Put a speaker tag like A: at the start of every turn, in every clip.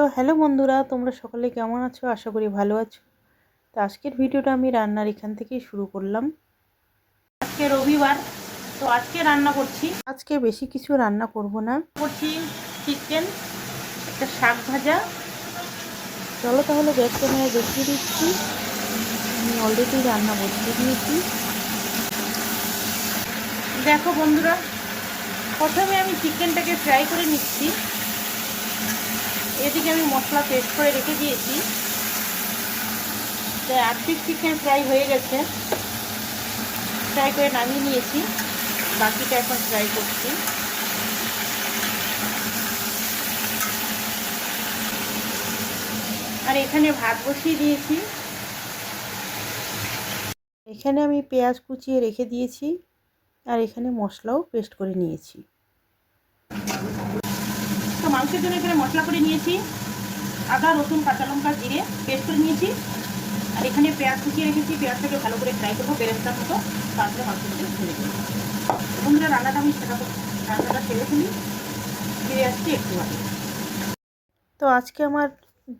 A: তো হ্যালো বন্ধুরা, তোমরা সকলে কেমন আছো? আশা করি ভালো আছো। তো আজকের ভিডিওটা আমি রান্নার এখান থেকেই শুরু করলাম। আজকে রবিবার, তো আজকে রান্না করছি। আজকে বেশি কিছু রান্না করব না। করছি চিকেন একটা শাক ভাজা। চলো তাহলে গ্যাস ক্যামেরা দেখিয়ে দিচ্ছি। আমি অলরেডি রান্না বসিয়ে দিয়েছি। দেখো বন্ধুরা, প্রথমে আমি চিকেনটাকে ফ্রাই করে নিচ্ছি। এদিকে আমি মশলা পেস্ট করে রেখে দিয়েছি। পিস চিকেন ফ্রাই হয়ে গেছে। ফ্রাই করে নামিয়ে নিয়েছি। বাকিটা এখন ফ্রাই করছি। আর এখানে ভাত বসিয়ে দিয়েছি। এখানে আমি পেঁয়াজ কুচিয়ে রেখে দিয়েছি। আর এখানে মশলাও পেস্ট করে নিয়েছি। মাংসের জন্য এখানে মশলা করে নিয়েছি। আদা, রসুন, কাঁচা লঙ্কা, জিরে পেস্ট করে নিয়েছি। আর এখানে পেঁয়াজ কুচিয়ে রেখেছি। পেঁয়াজটাকে ভালো করে ফ্রাই করব বেরেস্তার মতো। তারপরে মাংসটাকে ছেড়ে দেবো বন্ধুরা, রান্নাটা আমি সেটা রান্নাটা ছেড়ে ফেলি। ফিরে আসছি একটু আগে। তো আজকে আমার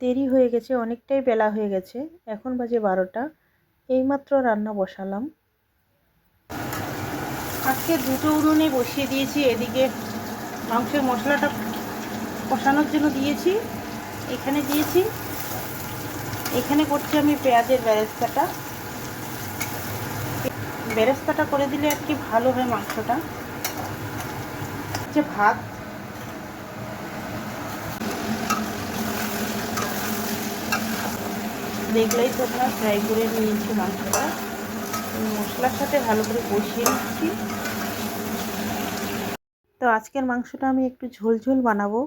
A: দেরি হয়ে গেছে, অনেকটাই বেলা হয়ে গেছে। এখন বাজে বারোটা। এইমাত্র রান্না বসালাম। আজকে দুটো উনুনে বসিয়ে দিয়েছি। এদিকে মাংসের মশলাটা কষানোর জন্য দিয়েছি। এখানে দিয়েছি। এখানে করছি আমি পেঁয়াজের বেরেস্তাটা। বেরেস্তাটা করে দিলে আর কি ভালো হয় মাংসটা। যে ভাত। দেখলেই তো আপনার ফ্রাই করে নিয়েছি মাংসটা। মশলার সাথে ভালো করে কষিয়ে নিচ্ছি। তো আজকের মাংসটা আমি একটু ঝোল ঝোল বানাবো।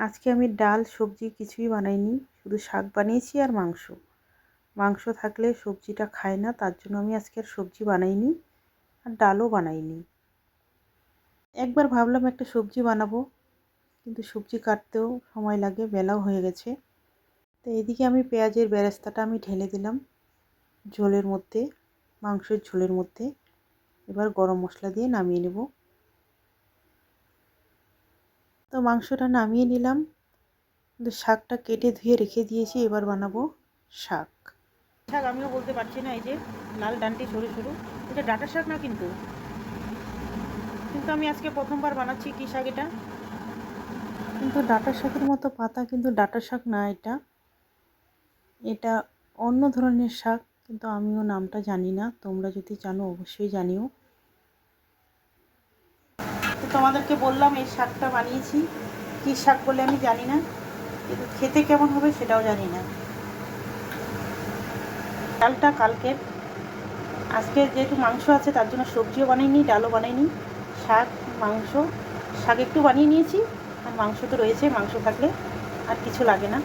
A: আজকে আমি ডাল, সবজি কিছুই বানাইনি, শুধু শাক বানিয়েছি আর মাংস। মাংস থাকলে সবজিটা খায় না, তার জন্য আমি আজকে আর সবজি বানাইনি আর ডালও বানাইনি। একবার ভাবলাম একটা সবজি বানাবো, কিন্তু সবজি কাটতেও সময় লাগে, বেলাও হয়ে গেছে। তো এদিকে আমি পেঁয়াজের বেরেস্তাটা আমি ঢেলে দিলাম ঝোলের মধ্যে, মাংসের ঝোলের মধ্যে। এবার গরম মশলা দিয়ে নামিয়ে নেব। তো মাংসটা নামিয়ে নিলাম। কিন্তু শাকটা কেটে ধুয়ে রেখে দিয়েছি, এবার বানাবো শাক। শাক আমিও বলতে পারছি না, এই যে লাল ডানটি সরু সরু। এটা ডাটা শাক না কিন্তু? কিন্তু আমি আজকে প্রথমবার বানাচ্ছি, কী শাক এটা? কিন্তু ডাটা শাকের মতো পাতা কিন্তু ডাটা শাক না এটা। এটা অন্য ধরনের শাক, কিন্তু আমিও নামটা জানি না। তোমরা যদি জানো, অবশ্যই জানিও। তোমাদেরকে বললাম, এই শাকটা বানিয়েছি। কী শাক বলে আমি জানি না, কিন্তু খেতে কেমন হবে সেটাও জানি না। ডালটা কালকের। আজকে যেহেতু মাংস আছে, তার জন্য সবজিও বানাইনি, ডালও বানাইনি, শাক, মাংস। শাক একটু বানিয়ে নিয়েছি, আর মাংস তো রয়েছে, মাংস থাকলে আর কিছু লাগে না।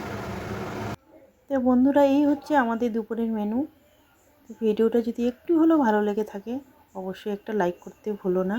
A: তো বন্ধুরা, এই হচ্ছে আমাদের দুপুরের মেনু। ভিডিওটা যদি একটু হলেও ভালো লেগে থাকে, অবশ্যই একটা লাইক করতে ভুলো না।